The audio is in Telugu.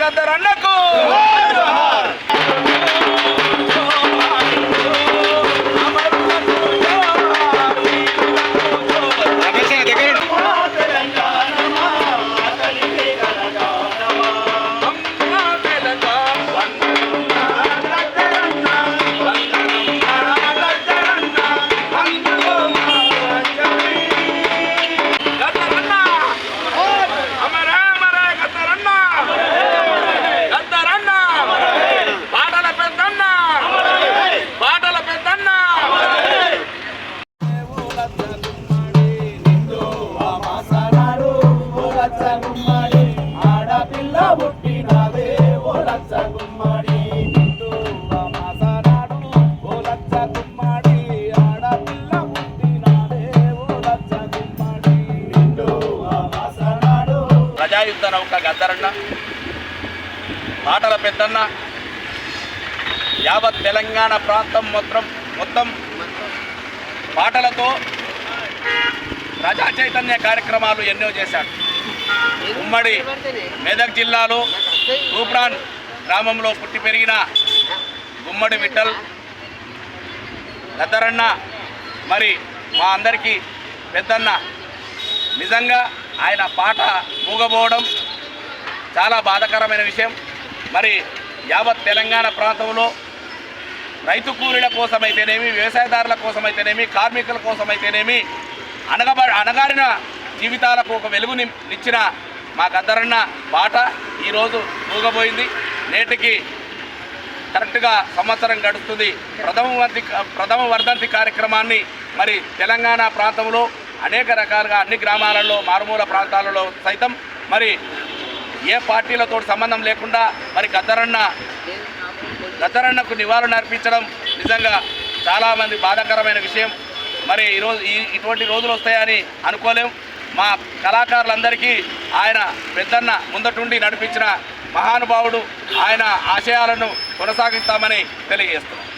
గద్దరన్నకు అన్నకు. ప్రజాయుద్ధ నౌక గద్దరన్న పాటల పెద్దన్న యావత్ తెలంగాణ ప్రాంతం మొత్తం మొత్తం పాటలతో ప్రజా చైతన్య కార్యక్రమాలు ఎన్నో చేశాడు ఉమ్మడి మెదక్ జిల్లాలో తూప్రాన్ గ్రామంలో పుట్టి పెరిగిన గుమ్మడి విఠల్ గద్దరన్న మరి మా అందరికీ పెద్దన్న నిజంగా ఆయన పాట మూగబోవడం చాలా బాధాకరమైన విషయం. మరి యావత్ తెలంగాణ ప్రాంతంలో రైతు కూలీల కోసమైతేనేమి వ్యవసాయదారుల కోసమైతేనేమి కార్మికుల కోసమైతేనేమి అనగబ అనగారిన జీవితాలకు ఒక వెలుగుని ఇచ్చిన మా గద్దరన్న పాట ఈరోజు మూగబోయింది. నేటికి కరెక్ట్గా సంవత్సరం గడుస్తుంది. ప్రథమ వర్ధి ప్రథమ వర్ధంతి కార్యక్రమాన్ని మరి తెలంగాణ ప్రాంతంలో అనేక రకాలుగా అన్ని గ్రామాలలో మారుమూల ప్రాంతాలలో సైతం మరి ఏ పార్టీలతో సంబంధం లేకుండా మరి గద్దరన్న గద్దరన్నకు నివారణ అర్పించడం నిజంగా చాలామంది బాధాకరమైన విషయం. మరి ఈరోజు ఈ ఇటువంటి రోజులు వస్తాయని అనుకోలేం. మా కళాకారులందరికీ ఆయన పెద్దన్న ముందటుండి నడిపించిన మహానుభావుడు ఆయన ఆశయాలను కొనసాగిస్తామని తెలియజేస్తున్నాం.